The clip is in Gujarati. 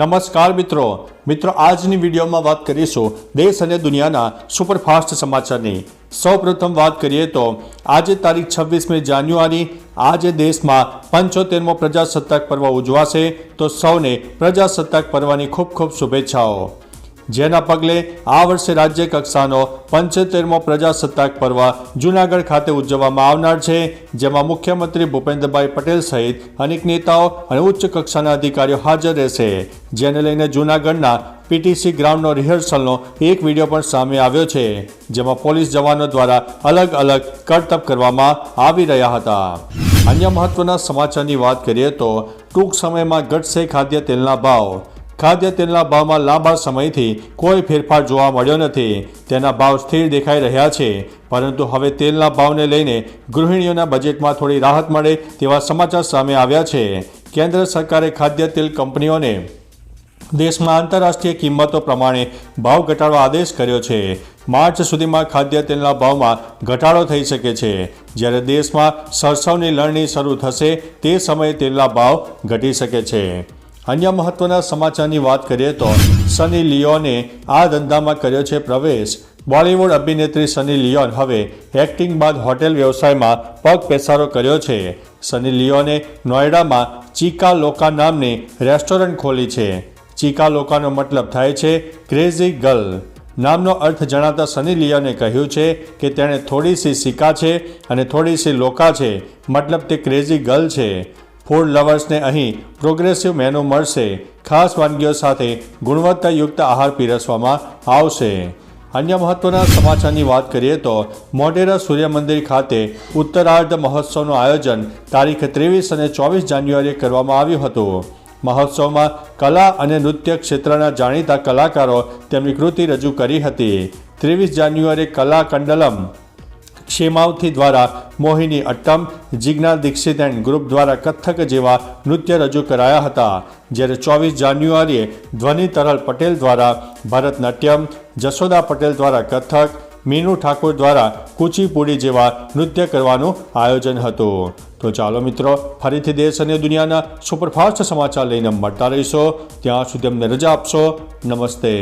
નમસ્કાર મિત્રો. મિત્રો, આજની વિડીયોમાં વાત કરીશું દેશ અને દુનિયાના સુપરફાસ્ટ સમાચારની. સૌપ્રથમ વાત કરીએ તો, આજે તારીખ છવ્વીસમી જાન્યુઆરી, આજે દેશમાં પંચોતેરમો પ્રજાસત્તાક પર્વ ઉજવાશે. તો સૌને પ્રજાસત્તાક પર્વની ખૂબ ખૂબ શુભેચ્છાઓ. જેના પગલે આ વર્ષે રાજ્ય કક્ષાનો પંચોતેરમો પ્રજાસત્તાક પર્વ જૂનાગઢ ખાતે ઉજવવામાં આવનાર છે, જેમાં મુખ્યમંત્રી ભૂપેન્દ્રભાઈ પટેલ સહિત અનેક નેતાઓ અને ઉચ્ચ કક્ષાના અધિકારીઓ હાજર રહેશે. જેને લઈને જૂનાગઢના પીટીસી ગ્રાઉન્ડનો રિહર્સલનો એક વીડિયો પણ સામે આવ્યો છે, જેમાં પોલીસ જવાનો દ્વારા અલગ અલગ કરતબ કરવામાં આવી રહ્યા હતા. અન્ય મહત્વના સમાચારની વાત કરીએ તો ટૂંક સમયમાં ઘટશે ખાદ્ય તેલના ભાવ ખાદ્ય તેલના ભાવમાં લાંબા સમયથી કોઈ ફેરફાર જોવા મળ્યો નથી. તેના ભાવ સ્થિર દેખાઈ રહ્યા છે. પરંતુ હવે તેલના ભાવને લઈને ગૃહિણીઓના બજેટમાં થોડી રાહત મળે તેવા સમાચાર સામે આવ્યા છે. કેન્દ્ર સરકારે ખાદ્ય તેલ કંપનીઓને દેશમાં આંતરરાષ્ટ્રીય કિંમતો પ્રમાણે ભાવ ઘટાડવા આદેશ કર્યો છે. માર્ચ સુધીમાં ખાદ્ય તેલના ભાવમાં ઘટાડો થઈ શકે છે. જ્યારે દેશમાં સરસવની લણણી શરૂ થશે, તે સમયે તેલના ભાવ ઘટી શકે છે. અન્ય મહત્વના સમાચારની વાત કરીએ તો સની લિયોને આ ધંધામાં કર્યો છે પ્રવેશ. બોલિવૂડ અભિનેત્રી સની લિયોન હવે એક્ટિંગ બાદ હોટેલ વ્યવસાયમાં પગ પેસારો કર્યો છે. સની લિયોને નોઈડામાં ચીકા લોકા નામની રેસ્ટોરન્ટ ખોલી છે. ચીકા લોકાનો મતલબ થાય છે ક્રેઝી ગર્લ. નામનો અર્થ જણાતા સની લિયોને કહ્યું છે કે તેણે થોડી સી સિકા છે અને થોડી સી લોકા છે. મતલબ તે ક્રેઝી ગર્લ છે. ફૂડ લવર્સને અહીં પ્રોગ્રેસિવ મેનુ મળશે. ખાસ વાનગીઓ સાથે ગુણવત્તાયુક્ત આહાર પીરસવામાં આવશે. અન્ય મહત્વના સમાચારની વાત કરીએ તો મોઢેરા સૂર્ય મંદિર ખાતે ઉત્તરાર્ધ મહોત્સવનું આયોજન તારીખ ત્રેવીસ અને ચોવીસ જાન્યુઆરીએ કરવામાં આવ્યું હતું. મહોત્સવમાં કલા અને નૃત્ય ક્ષેત્રના જાણીતા કલાકારો તેમની કૃતિ રજૂ કરી હતી. ત્રેવીસ જાન્યુઆરીએ કલા કંડલમ ક્ષેમાવથી દ્વારા Mohiniyattam, Jigna Dixit and group દ્વારા કથક જેવા નૃત્ય રજૂ કરાયા હતા. જ્યારે ચોવીસ જાન્યુઆરીએ ધ્વનિ તરલ પટેલ દ્વારા, ભરતનાટ્યમ, જશોદા પટેલ દ્વારા કથક, મીનુ ઠાકોર દ્વારા કુચીપુડી જેવા નૃત્ય કરવાનું આયોજન હતું. તો ચાલો મિત્રો, ફરીથી દેશ અને દુનિયાના સુપરફાસ્ટ સમાચાર લઈને મળતા રહીશો. ત્યાં સુધી અમને રજા આપશો. નમસ્તે.